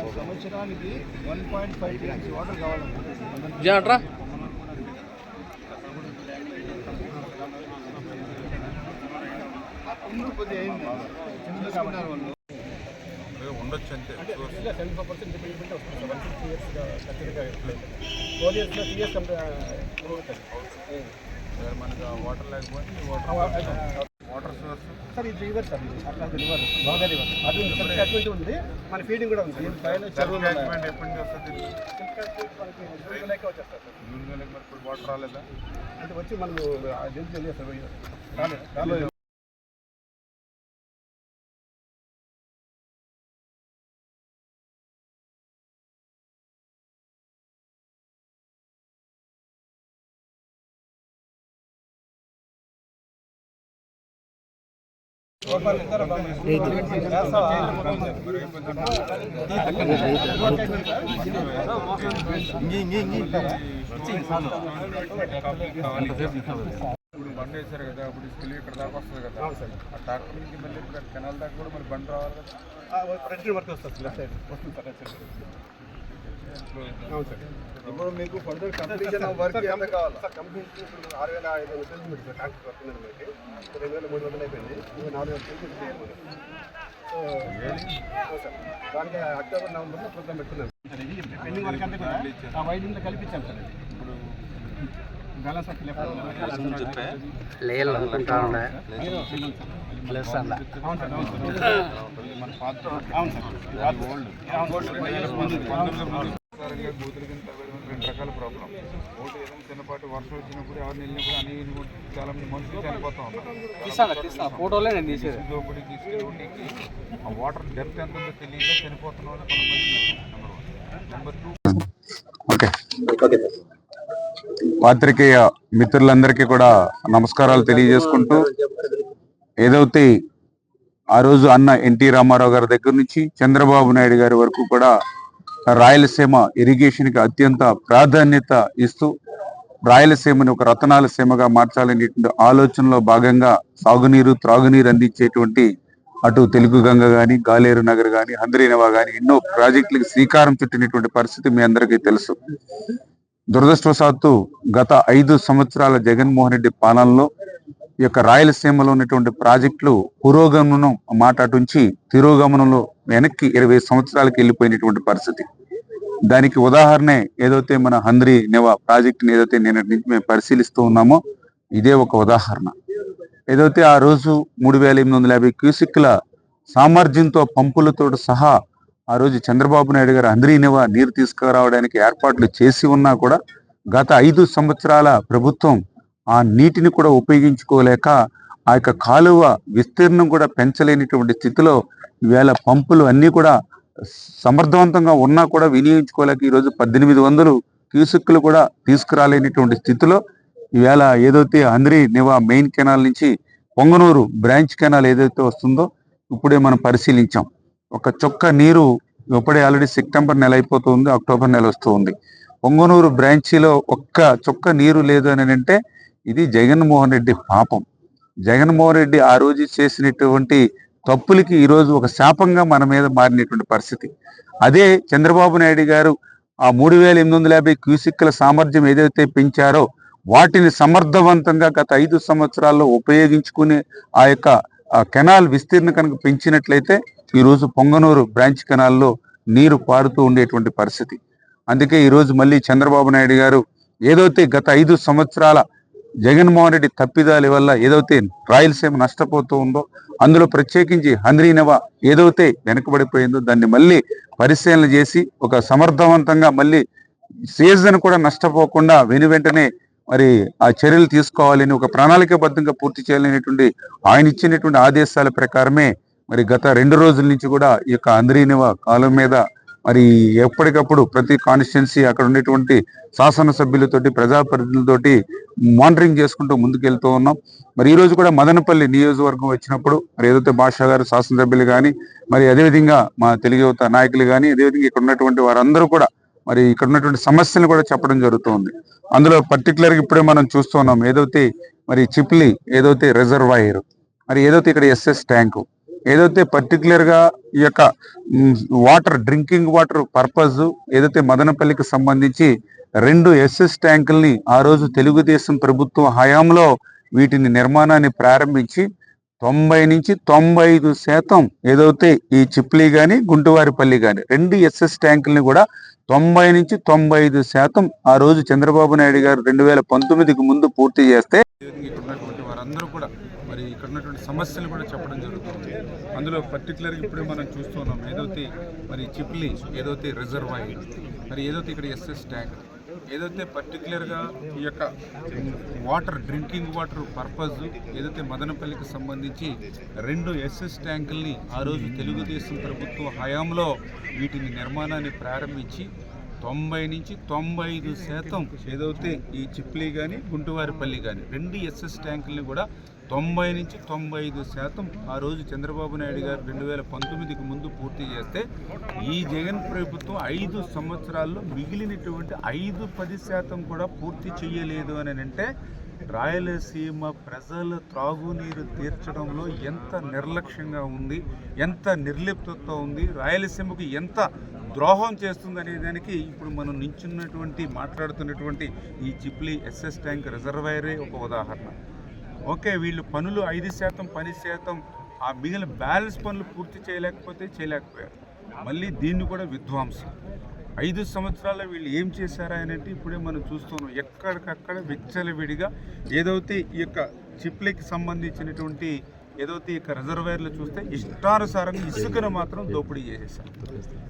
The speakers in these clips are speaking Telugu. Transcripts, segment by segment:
ఒక సంవత్సరానికి one point five TMC water కావాలనుకుంటున్నాం జాట్రా కొద్దిగా అయింది కాబట్టి వాళ్ళు ఉండొచ్చు అంతే మనకు వాటర్ లేకపోతే వాటర్ సోర్స్ సార్ ఇది రివర్ సార్. అట్లా రివర్ బాగా రివర్ అది క్యాచ్మెంట్ ఉంది. మన ఫీడింగ్ కూడా ఉంది. పైన చెరువు క్యాచ్మెంట్ ఎప్పటి నుంచి వస్తుంది ఇప్పుడు వాటర్ రాలేదా? అంటే వచ్చి అది తెలియదు సార్ రాలేదు ఇప్పుడు బండి వేశారు కదా ఇప్పుడు స్కిల్ ఇక్కడ దాకా వస్తుంది కదా ఆ ట్రాక్టర్ నుంచి మళ్ళీ ఇక్కడ కెనాల్ దాకా కూడా మరి బండి రావాలి కదా ప్రెసిడెంట్ వర్క్ వస్తుంది లెఫ్ట్ వస్తుంది సార్ అవును సార్. ఇప్పుడు మీకు ఫర్దర్ కంప్లీషన్ వర్క్ ఎంత కావాలి? సార్ ఇప్పుడు ఆరు వేల ఐదు వందల సార్ ట్యాంక్ వర్క్ ఉంది మనకి. ఇప్పుడు రెండు వేల మూడు వందలు అయిపోయింది. ఇంకా నాలుగు వేల కిలోమీటర్ చేయాలి. So sir. దానికి అక్టోబర్ నవంబర్లో ప్రోగ్రామ్ పెట్టుకున్నాం సార్ ఇది పెండింగ్ వర్క్ అంతా కూడా ఆ వైడింగ్లో కల్పించాం సార్. ఇప్పుడు లేయల్ అనుకుంటా ఉండే. ప్లస్ అలా. అవును సార్ అవును సార్. మన పాత అవును సార్ ఓల్డ్ సారంగా బూతుల కింద తగ్గడం రెండు రకాల ప్రాబ్లం ఒకటి ఏదైనా చిన్నపాటి వర్షం వచ్చినప్పుడు ఎవరిని వెళ్ళినప్పుడు అని వెళ్ళినప్పుడు చాలా మంది మనుషులు చనిపోతా ఉన్నారు. ఫోటోలే నేను తీసేది. దోపిడీ తీసుకెళ్ళి ఆ వాటర్ డెప్త్ ఎంత ఉందో తెలియక చనిపోతున్న కొంతమంది number one number two okay. పాత్రికేయ మిత్రులందరికీ కూడా నమస్కారాలు తెలియజేసుకుంటూ ఏదైతే ఆ రోజు అన్న ఎన్టీ రామారావు గారి దగ్గర నుంచి చంద్రబాబు నాయుడు గారి వరకు కూడా రాయలసీమ ఇరిగేషన్కి అత్యంత ప్రాధాన్యత ఇస్తూ రాయలసీమని ఒక రతనాల సీమగా మార్చాలనేటువంటి ఆలోచనలో భాగంగా సాగునీరు త్రాగునీరు అందించేటువంటి అటు తెలుగు గంగ కానీ గాలేరు నగర్ కానీ హంద్రీనవా కానీ ఎన్నో ప్రాజెక్టులకు శ్రీకారం చుట్టినటువంటి పరిస్థితి మీ అందరికీ తెలుసు. దురదృష్టవశాత్తు గత ఐదు సంవత్సరాల జగన్మోహన్ రెడ్డి పాలనలో ఈ యొక్క రాయలసీమలో ఉన్నటువంటి ప్రాజెక్టులు పురోగమనం మాట అటుంచి తిరోగమనంలో వెనక్కి ఇరవై సంవత్సరాలకు వెళ్ళిపోయినటువంటి పరిస్థితి. దానికి ఉదాహరణ ఏదైతే మన హంద్రి నివా ప్రాజెక్ట్ని ఏదైతే నేను నుంచి మేము పరిశీలిస్తూ ఉన్నామో ఇదే ఒక ఉదాహరణ. ఏదైతే ఆ రోజు మూడు వేల ఎనిమిది వందల యాభై క్యూసిక్ల సామర్థ్యంతో పంపులతో సహా ఆ రోజు చంద్రబాబు నాయుడు గారు అందరినివా నీరు తీసుకురావడానికి ఏర్పాట్లు చేసి ఉన్నా కూడా గత ఐదు సంవత్సరాల ప్రభుత్వం ఆ నీటిని కూడా ఉపయోగించుకోలేక ఆ యొక్క కాలువ విస్తీర్ణం కూడా పెంచలేనిటువంటి స్థితిలో ఈవేళ పంపులు అన్నీ కూడా సమర్థవంతంగా ఉన్నా కూడా వినియోగించుకోలేక ఈరోజు పద్దెనిమిది వందలు క్యూసెక్కులు కూడా తీసుకురాలేనటువంటి స్థితిలో ఈవేళ ఏదైతే అంద్రి నివా మెయిన్ కెనాల్ నుంచి పొంగనూరు బ్రాంచ్ కెనాల్ ఏదైతే వస్తుందో ఇప్పుడే మనం పరిశీలించాం. ఒక చొక్క నీరు ఇప్పుడే ఆల్రెడీ సెప్టెంబర్ నెల అయిపోతుంది అక్టోబర్ నెల వస్తూ ఉంది పొంగనూరు బ్రాంచీలో ఒక్క చొక్క నీరు లేదు అని అంటే ఇది జగన్మోహన్ రెడ్డి పాపం. జగన్మోహన్ రెడ్డి ఆ రోజు చేసినటువంటి తప్పులకి ఈరోజు ఒక శాపంగా మన మీద మారినటువంటి పరిస్థితి. అదే చంద్రబాబు నాయుడు గారు ఆ మూడు వేల ఎనిమిది వందల యాభై క్యూసిక్ల సామర్థ్యం ఏదైతే పెంచారో వాటిని సమర్థవంతంగా గత ఐదు సంవత్సరాల్లో ఉపయోగించుకునే ఆ యొక్క కెనాల్ విస్తీర్ణ కనుక పెంచినట్లయితే ఈరోజు పొంగనూరు బ్రాంచ్ కెనాల్లో నీరు పారుతూ ఉండేటువంటి పరిస్థితి. అందుకే ఈరోజు మళ్ళీ చంద్రబాబు నాయుడు గారు ఏదైతే గత ఐదు సంవత్సరాల జగన్మోహన్ రెడ్డి తప్పిదాల వల్ల ఏదైతే రాయలసీమ నష్టపోతూ ఉందో అందులో ప్రత్యేకించి హంద్రీనవ ఏదైతే వెనుకబడిపోయిందో దాన్ని మళ్ళీ పరిశీలన చేసి ఒక సమర్థవంతంగా మళ్ళీ సీజన్ కూడా నష్టపోకుండా వెను వెంటనే మరి ఆ చర్యలు తీసుకోవాలని ఒక ప్రణాళికబద్ధంగా పూర్తి చేయాలనేటువంటి ఆయన ఇచ్చినటువంటి ఆదేశాల ప్రకారమే మరి గత రెండు రోజుల నుంచి కూడా ఈ యొక్క అంద్రీనివ కాలం మీద మరి ఎప్పటికప్పుడు ప్రతి కాన్స్టిట్యున్సీ అక్కడ ఉన్నటువంటి శాసనసభ్యులతోటి ప్రజాప్రతినిధులతోటి మానిటరింగ్ చేసుకుంటూ ముందుకెళ్తూ ఉన్నాం. మరి ఈ రోజు కూడా మదనపల్లి నియోజకవర్గం వచ్చినప్పుడు మరి ఏదైతే భాషా గారు శాసనసభ్యులు కానీ మరి అదేవిధంగా మా తెలుగు యువత నాయకులు కానీ అదేవిధంగా ఇక్కడ ఉన్నటువంటి వారందరూ కూడా మరి ఇక్కడ ఉన్నటువంటి సమస్యలు కూడా చెప్పడం జరుగుతుంది. అందులో పర్టికులర్గా ఇప్పుడే మనం చూస్తున్నాం ఏదైతే మరి చిప్లి ఏదైతే రిజర్వాయర్ మరి ఏదైతే ఇక్కడ ఎస్ఎస్ ట్యాంకు ఏదైతే పర్టికులర్గా ఈ యొక్క వాటర్ డ్రింకింగ్ వాటర్ పర్పస్ ఏదైతే మదనపల్లికి సంబంధించి రెండు ఎస్ఎస్ ట్యాంకుల్ని ఆ రోజు తెలుగుదేశం ప్రభుత్వం హయాంలో వీటిని నిర్మాణాన్ని ప్రారంభించి తొంభై నుంచి తొంభై ఐదు శాతం ఏదైతే ఈ చిప్లి కానీ గుంటువారిపల్లి కానీ రెండు ఎస్ఎస్ ట్యాంకుల్ని కూడా తొంభై నుంచి తొంభై ఐదు శాతం ఆ రోజు చంద్రబాబు నాయుడు గారు రెండు వేల పంతొమ్మిదికి ముందు పూర్తి చేస్తే ఇక్కడ ఉన్నటువంటి వారందరూ కూడా మరి ఇక్కడ ఉన్నటువంటి సమస్యలు కూడా చెప్పడం జరుగుతుంది. అందులో పర్టికులర్గా ఇప్పుడే మనం చూస్తున్నాం ఏదైతే మరి చిప్లి ఏదైతే రిజర్వాయర్ మరి ఏదైతే ఇక్కడ ఎస్ఎస్ ట్యాంక్ ఏదైతే పర్టికులర్గా ఈ యొక్క వాటర్ డ్రింకింగ్ వాటర్ పర్పస్ ఏదైతే మదనపల్లికి సంబంధించి రెండు ఎస్ఎస్ ట్యాంకుల్ని ఆ రోజు తెలుగుదేశం ప్రభుత్వ హయాంలో వీటిని నిర్మాణాన్ని ప్రారంభించి తొంభై నుంచి తొంభై ఐదు శాతం ఏదైతే ఈ చిప్లీ కానీ గుంటువారిపల్లి కానీ రెండు ఎస్ఎస్ ట్యాంకుల్ని కూడా తొంభై నుంచి తొంభై ఐదు శాతం ఆ రోజు చంద్రబాబు నాయుడు గారు రెండు వేల పంతొమ్మిదికి ముందు పూర్తి చేస్తే ఈ జగన్ ప్రభుత్వం ఐదు సంవత్సరాల్లో మిగిలినటువంటి ఐదు పది శాతం కూడా పూర్తి చేయలేదు అని అంటే రాయలసీమ ప్రజల త్రాగునీరు తీర్చడంలో ఎంత నిర్లక్ష్యంగా ఉంది ఎంత నిర్లిప్తతో ఉంది రాయలసీమకు ఎంత ద్రోహం చేస్తుందనే దానికి ఇప్పుడు మనం నించున్నటువంటి మాట్లాడుతున్నటువంటి ఈ చిప్లీ ఎస్ఎస్ ట్యాంక్ రిజర్వాయరే ఒక ఉదాహరణ. ఓకే వీళ్ళు పనులు ఐదు శాతం పని శాతం ఆ మిగిలిన బ్యాలెన్స్ పనులు పూర్తి చేయలేకపోతే చేయలేకపోయారు. మళ్ళీ దీన్ని కూడా విధ్వంసం. ఐదు సంవత్సరాల వీళ్ళు ఏం చేశారా అని అంటే ఇప్పుడే మనం చూస్తున్నాం. ఎక్కడికక్కడ విచ్చలవిడిగా ఏదైతే ఈ యొక్క చిప్లకి సంబంధించినటువంటి ఏదైతే ఇక రిజర్వేర్లు చూస్తే ఇష్టానుసారంగా ఇసుకను మాత్రం దోపిడీ చేసేసారు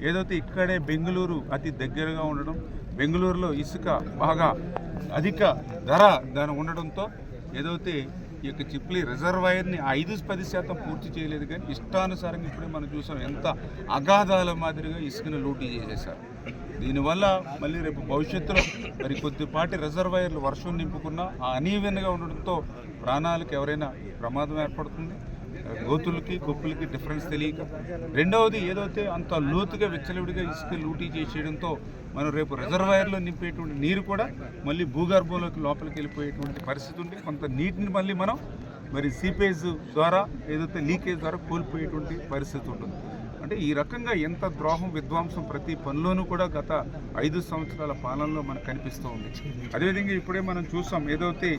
ఏదైతే ఇక్కడే బెంగళూరు అతి దగ్గరగా ఉండడం బెంగళూరులో ఇసుక బాగా అధిక ధర దాని ఉండడంతో ఏదైతే ఈ యొక్క చిప్లీ రిజర్వాయర్ని ఐదు పది శాతం పూర్తి చేయలేదు కానీ ఇష్టానుసారంగా ఇప్పుడే మనం చూసాం ఎంత అగాధాల మాదిరిగా ఇసుకను లూటీ చేసేసారు దీనివల్ల మళ్ళీ రేపు భవిష్యత్తులో మరి కొద్దిపాటి రిజర్వాయర్లు వర్షం నింపుకున్నా ఆ అనీవెన్గా ఉండడంతో ప్రాణాలకు ఎవరైనా ప్రమాదం ఏర్పడుతుంది? గోతులకి గొప్పలకి డిఫరెన్స్ తెలియక. రెండవది ఏదైతే అంత లోతుగా విచ్చలవిడిగా ఇసుక లూటీ చేసేయడంతో మనం రేపు రిజర్వాయర్లో నింపేటువంటి నీరు కూడా మళ్ళీ భూగర్భంలోకి లోపలికి వెళ్ళిపోయేటువంటి పరిస్థితి ఉంది. కొంత నీటిని మళ్ళీ మనం మరి సీపేజ్ ద్వారా ఏదైతే లీకేజ్ ద్వారా కోల్పోయేటువంటి పరిస్థితి ఉంటుంది. అంటే ఈ రకంగా ఎంత ద్రోహం విధ్వంసం ప్రతి పనిలోనూ కూడా గత ఐదు సంవత్సరాల పాలనలో మనకు కనిపిస్తూ ఉంది. అదేవిధంగా ఇప్పుడే మనం చూసాం ఏదైతే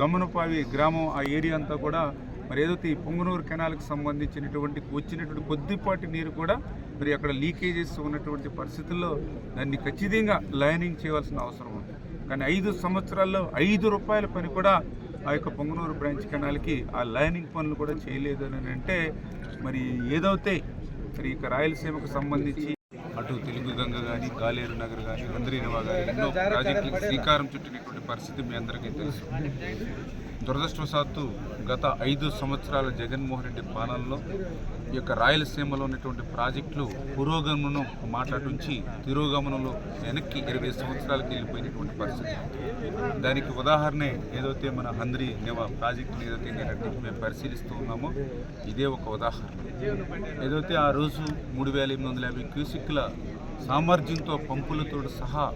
దమ్మనపావి గ్రామం ఆ ఏరియా అంతా కూడా మరి ఏదైతే ఈ పొంగనూరు కెనాల్కి సంబంధించినటువంటి వచ్చినటువంటి కొద్దిపాటి నీరు కూడా మరి అక్కడ లీకేజెస్ ఉన్నటువంటి పరిస్థితుల్లో దాన్ని ఖచ్చితంగా లైనింగ్ చేయవలసిన అవసరం ఉంది. కానీ ఐదు సంవత్సరాల్లో ఐదు రూపాయల పని కూడా ఆ యొక్క పొంగనూరు బ్రాంచ్ కెనాల్కి ఆ లైనింగ్ పనులు కూడా చేయలేదు అని అంటే మరి ఏదైతే మరి ఇక రాయలసీమకు సంబంధించి అటు తెలుగు గంగ కానీ కాలేరు నగర్ కానీ గంధరీనవా కానీ ఎన్నో ప్రాజెక్టులకు శ్రీకారం చుట్టినటువంటి పరిస్థితి మీ అందరికీ తెలుసు. దురదృష్టవశాత్తు గత ఐదు సంవత్సరాల జగన్మోహన్ రెడ్డి పాలనలో ఈ యొక్క రాయలసీమలో ఉన్నటువంటి ప్రాజెక్టులు పురోగమనం మాట్లాడుంచి తిరోగమనంలో వెనక్కి ఇరవై సంవత్సరాలకి వెళ్ళిపోయినటువంటి పరిస్థితి. దానికి ఉదాహరణే ఏదైతే మన హంద్రి నివా ప్రాజెక్టుని ఏదైతే నేను మేము పరిశీలిస్తూ ఉన్నామో ఇదే ఒక ఉదాహరణ. ఏదైతే ఆ రోజు మూడు వేల ఎనిమిది వందల యాభై క్యూసిక్ల సామర్థ్యంతో పంపులతో సహా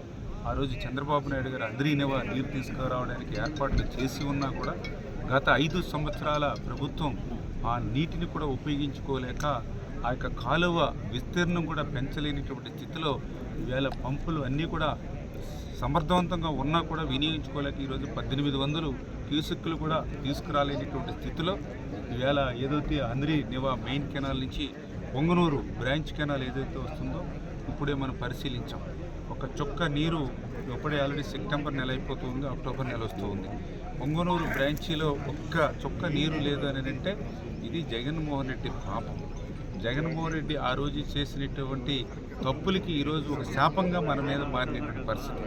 ఆ రోజు చంద్రబాబు నాయుడు గారు అందరినేవా నీరు తీసుకురావడానికి ఏర్పాట్లు చేసి ఉన్నా కూడా గత ఐదు సంవత్సరాల ప్రభుత్వం ఆ నీటిని కూడా ఉపయోగించుకోలేక ఆ యొక్క కాలువ విస్తీర్ణం కూడా పెంచలేనిటువంటి స్థితిలో ఈవేళ పంపులు అన్నీ కూడా సమర్థవంతంగా ఉన్నా కూడా వినియోగించుకోలేక ఈరోజు పద్దెనిమిది వందలు క్యూసెక్కులు కూడా తీసుకురాలేనటువంటి స్థితిలో ఈవేళ ఏదైతే అందరి నివా మెయిన్ కెనాల్ నుంచి పొంగనూరు బ్రాంచ్ కెనాల్ ఏదైతే వస్తుందో ఇప్పుడే మనం పరిశీలించాం. ఒక చుక్క నీరు ఇప్పుడే ఆల్రెడీ సెప్టెంబర్ నెల అయిపోతుంది అక్టోబర్ నెల వస్తుంది. ఒంగనూరు పొంగనూరు బ్రాంచీలో ఒక్క చుక్క నీరు లేదు అని అంటే ఇది జగన్మోహన్ రెడ్డి పాపం. జగన్మోహన్ రెడ్డి ఆ రోజు చేసినటువంటి తప్పులకి ఈరోజు ఒక శాపంగా మన మీద మారినటువంటి పరిస్థితి.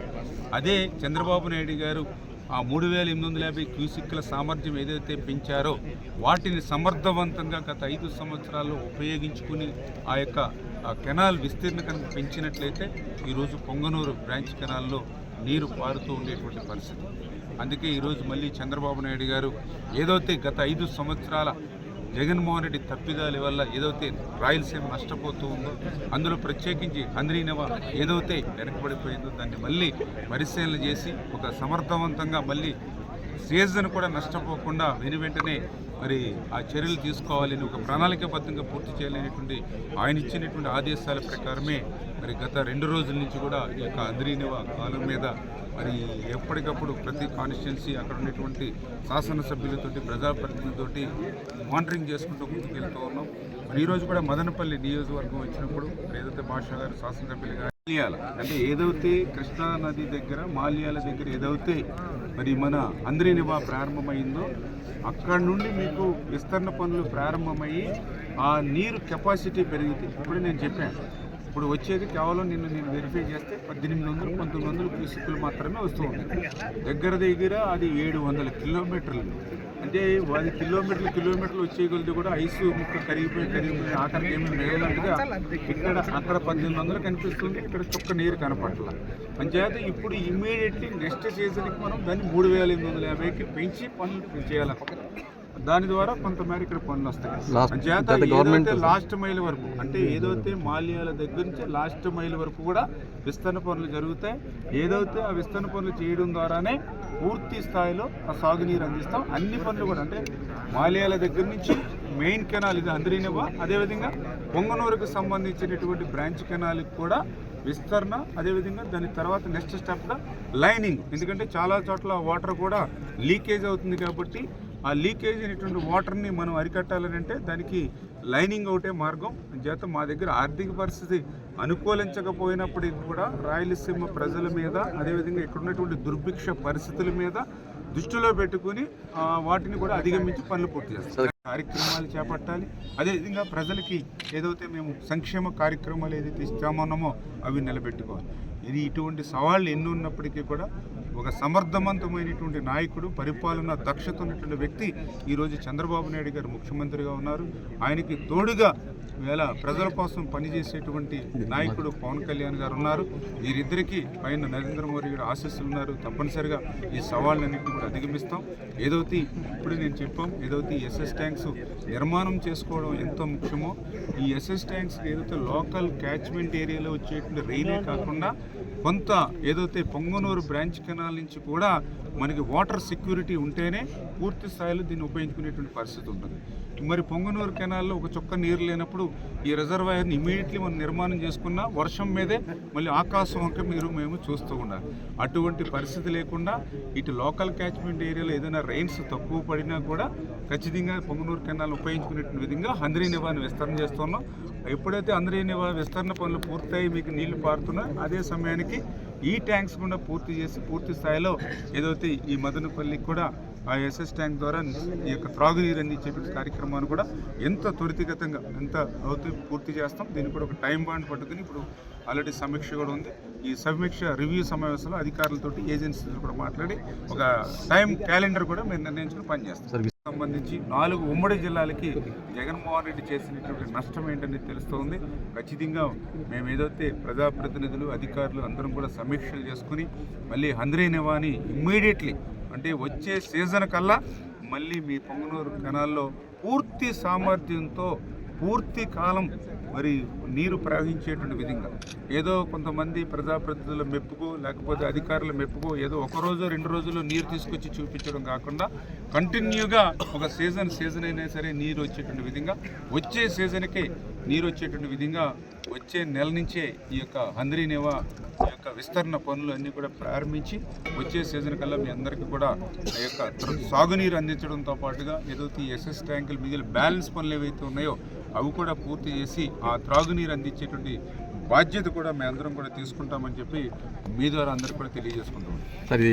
అదే చంద్రబాబు నాయుడు గారు ఆ మూడు వేల ఎనిమిది వందల యాభై క్యూసిక్ల సామర్థ్యం ఏదైతే పెంచారో వాటిని సమర్థవంతంగా గత ఐదు సంవత్సరాల్లో ఉపయోగించుకుని ఆ యొక్క ఆ కెనాల్ విస్తీర్ణ కనుక పెంచినట్లయితే ఈరోజు పొంగనూరు బ్రాంచ్ కెనాల్లో నీరు పారుతూ ఉండేటువంటి పరిస్థితి. అందుకే ఈరోజు మళ్ళీ చంద్రబాబు నాయుడు గారు ఏదైతే గత ఐదు సంవత్సరాల జగన్మోహన్ రెడ్డి తప్పిదాల వల్ల ఏదైతే రాయలసీమ నష్టపోతూ ఉందో అందులో ప్రత్యేకించి హంద్రీనవ ఏదైతే వెనకబడిపోయిందో దాన్ని మళ్ళీ పరిశీలన చేసి ఒక సమర్థవంతంగా మళ్ళీ సీజన్ కూడా నష్టపోకుండా వెను వెంటనే మరి ఆ చర్యలు తీసుకోవాలని ఒక ప్రణాళికాబద్ధంగా పూర్తి చేయాలనేటువంటి ఆయన ఇచ్చినటువంటి ఆదేశాల ప్రకారమే మరి గత రెండు రోజుల నుంచి కూడా ఈ యొక్క అంద్రీనివ కాలం మీద మరి ఎప్పటికప్పుడు ప్రతి కాన్స్టిట్యున్సీ అక్కడ ఉన్నటువంటి శాసనసభ్యులతోటి ప్రజాప్రతినిధులతోటి మానిటరింగ్ చేసుకుంటూ ముందుకు వెళ్తూ ఉన్నాం. మరి ఈరోజు కూడా మదనపల్లి నియోజకవర్గం వచ్చినప్పుడు ఏదైతే భాషా గారు శాసనసభ్యులు గారు మాల్యాల అంటే ఏదైతే కృష్ణా నది దగ్గర మాల్యాల దగ్గర ఏదైతే మరి మన అంద్రీనివా ప్రారంభమైందో అక్కడ నుండి మీకు విస్తరణ పనులు ప్రారంభమయ్యి ఆ నీరు కెపాసిటీ పెరిగితే ఇప్పుడు నేను చెప్పాను. ఇప్పుడు వచ్చేది కేవలం నిన్ను నేను వెరిఫై చేస్తే పద్దెనిమిది వందలు పంతొమ్మిది వందలు క్యూసిక్లు మాత్రమే వస్తూ ఉంది దగ్గర దగ్గర అది ఏడు వందల కిలోమీటర్లు. అంటే అది కిలోమీటర్లు కిలోమీటర్లు వచ్చేయగలిగితే కూడా ఐసు ముక్క కరిగిపోయి కరిగిపోయి ఆఖరికి ఏమి మిగలన్నట్టుగా ఇక్కడ అక్కడ పద్దెనిమిది వందలు కనిపిస్తుంది. ఇక్కడ చుక్క నీరు కనపట్ల అంచేత ఇప్పుడు ఇమీడియట్లీ నెక్స్ట్ సీజన్కి మనం దాన్ని మూడు వేల ఎనిమిది వందల యాభైకి పెంచి పనులు చేయాలి. దాని ద్వారా కొంతమేర ఇక్కడ పనులు వస్తాయి. ఏదైతే లాస్ట్ మైల్ వరకు అంటే ఏదైతే మాల్యాల దగ్గర నుంచి లాస్ట్ మైల్ వరకు కూడా విస్తరణ పనులు జరుగుతాయి. ఏదైతే ఆ విస్తరణ పనులు చేయడం ద్వారానే పూర్తి స్థాయిలో ఆ సాగునీరు అందిస్తాం. అన్ని పనులు కూడా అంటే మాల్యాల దగ్గర నుంచి మెయిన్ కెనాల్ ఇది అందరినివా అదేవిధంగా పొంగనూరుకు సంబంధించినటువంటి బ్రాంచ్ కెనాల్కి కూడా విస్తరణ అదేవిధంగా దాని తర్వాత నెక్స్ట్ స్టెప్గా లైనింగ్ ఎందుకంటే చాలా చోట్ల వాటర్ కూడా లీకేజ్ అవుతుంది కాబట్టి ఆ లీకేజ్ అయినటువంటి వాటర్ని మనం అరికట్టాలని అంటే దానికి లైనింగ్ ఒకటే మార్గం. చేత మా దగ్గర ఆర్థిక పరిస్థితి అనుకూలించకపోయినప్పటికీ కూడా రాయలసీమ ప్రజల మీద అదేవిధంగా ఇక్కడ ఉన్నటువంటి దుర్భిక్ష పరిస్థితుల మీద దృష్టిలో పెట్టుకుని వాటిని కూడా అధిగమించి పనులు పూర్తి చేస్తారు కార్యక్రమాలు చేపట్టాలి. అదేవిధంగా ప్రజలకి ఏదైతే మేము సంక్షేమ కార్యక్రమాలు ఏదైతే ఇస్తామన్నామో అవి నిలబెట్టుకోవాలి. ఇది ఇటువంటి సవాళ్ళు ఎన్ని ఉన్నప్పటికీ కూడా ఒక సమర్థవంతమైనటువంటి నాయకుడు పరిపాలన దక్షత ఉన్నటువంటి వ్యక్తి ఈరోజు చంద్రబాబు నాయుడు గారు ముఖ్యమంత్రిగా ఉన్నారు. ఆయనకి తోడుగా వేళ ప్రజల కోసం పనిచేసేటువంటి నాయకుడు పవన్ కళ్యాణ్ గారు ఉన్నారు. వీరిద్దరికీ పైన నరేంద్ర మోడీ గారు ఆశీస్సులు ఉన్నారు. తప్పనిసరిగా ఈ సవాళ్ళన్నింటినీ కూడా అధిగమిస్తాం. ఏదైతే ఇప్పుడు నేను చెప్పాం ఏదైతే ఎస్ఎస్ ట్యాంక్స్ నిర్మాణం చేసుకోవడం ఎంతో ముఖ్యమో. ఈ ఎస్ఎస్ ట్యాంక్స్ ఏదైతే లోకల్ క్యాచ్మెంట్ ఏరియాలో వచ్చేటువంటి రైలే కాకుండా కొంత ఏదైతే పొంగనూరు బ్రాంచ్ కెనాల్ నుంచి కూడా మనకి వాటర్ సెక్యూరిటీ ఉంటేనే పూర్తి స్థాయిలో దీన్ని ఉపయోగించుకునేటువంటి పరిస్థితి ఉంటుంది. మరి పొంగనూరు కెనాల్లో ఒక చుక్క నీరు లేనప్పుడు ఈ రిజర్వాయర్ని ఇమీడియట్లీ మనం నిర్మాణం చేసుకున్న వర్షం మీదే మళ్ళీ ఆకాశం వంక మీరు మేము చూస్తూ ఉండాలి. అటువంటి పరిస్థితి లేకుండా ఇటు లోకల్ క్యాచ్మెంట్ ఏరియాలో ఏదైనా రైన్స్ తక్కువ పడినా కూడా ఖచ్చితంగా పొంగనూరు కెనాల్ ఉపయోగించుకునే విధంగా హంద్రీ నివారణ విస్తరణ చేస్తున్నాం ఎప్పుడైతే హంద్రీ నివా విస్తరణ పనులు పూర్తయి మీకు నీళ్ళు పారుతున్నా అదే సమయానికి ఈ ట్యాంక్స్ కూడా పూర్తి చేసి పూర్తి స్థాయిలో ఏదైతే ఈ మదనపల్లికి కూడా ఆ ఎస్ఎస్ ట్యాంక్ ద్వారా ఈ యొక్క త్రాగునీరు అందించే కార్యక్రమాన్ని కూడా ఎంత త్వరితగతంగా ఎంత అవుతే పూర్తి చేస్తాం దీనికి కూడా ఒక టైం బాండ్ పట్టుకుని ఇప్పుడు ఆల్రెడీ సమీక్ష కూడా ఉంది. ఈ సమీక్ష రివ్యూ సమావేశంలో అధికారులతోటి ఏజెన్సీలు కూడా మాట్లాడి ఒక టైం క్యాలెండర్ కూడా మేము నిర్ణయించుకుని పనిచేస్తాం. సంబంధించి నాలుగు ఉమ్మడి జిల్లాలకి జగన్మోహన్ రెడ్డి చేసినటువంటి నష్టం ఏంటని తెలుస్తోంది. ఖచ్చితంగా మేము ఏదైతే ప్రజాప్రతినిధులు అధికారులు అందరం కూడా సమీక్షలు చేసుకుని మళ్ళీ హంద్రీ నివాని ఇమ్మీడియట్లీ అంటే వచ్చే సీజన్ కల్లా మళ్ళీ మీ పొంగనూరు కెనాల్లో పూర్తి సామర్థ్యంతో పూర్తి కాలం మరి నీరు ప్రవహించేటువంటి విధంగా. ఏదో కొంతమంది ప్రజాప్రతినిధుల మెప్పుకో లేకపోతే అధికారుల మెప్పుకో ఏదో ఒక రోజు రెండు రోజులు నీరు తీసుకొచ్చి చూపించడం కాకుండా కంటిన్యూగా ఒక సీజన్ సీజన్ అయినా సరే నీరు వచ్చేటువంటి విధంగా వచ్చే సీజన్కి నీరు వచ్చేటువంటి విధంగా వచ్చే నెల నుంచే ఈ యొక్క హంద్రీనేవా ఈ యొక్క విస్తరణ పనులు అన్నీ కూడా ప్రారంభించి వచ్చే సీజన్ కల్లా మీ అందరికీ కూడా ఆ యొక్క సాగునీరు అందించడంతో పాటుగా ఏదైతే ఈ ఎస్ఎస్ ట్యాంకులు మిగిలిన బ్యాలెన్స్ పనులు ఏవైతే ఉన్నాయో అవి కూడా పూర్తి చేసి ఆ త్రాగునీరు అందించేటువంటి బాధ్యత కూడా మేమందరం కూడా తీసుకుంటామని చెప్పి మీ ద్వారా అందరికీ కూడా తెలియజేసుకుంటాం సరే.